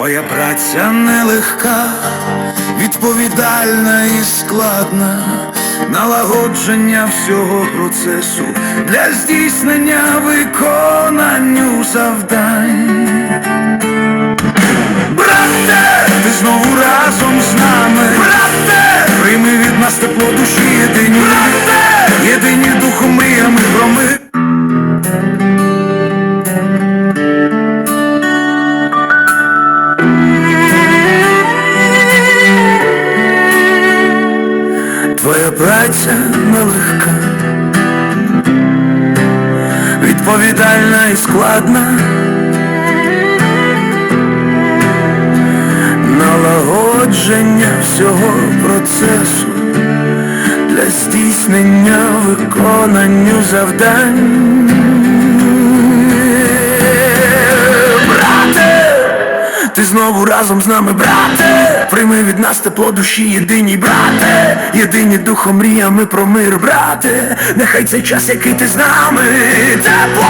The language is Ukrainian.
Твоя праця нелегка, відповідальна і складна, налагодження всього процесу для здійснення виконанню завдань. Твоя праця нелегка, відповідальна і складна, налагодження всього процесу для здійснення виконанню завдань. Ти знову разом з нами, брате, прийми від нас тепло душі, єдині, брате, єдині духом мріями про мир, брате, нехай цей час, який ти з нами, тепло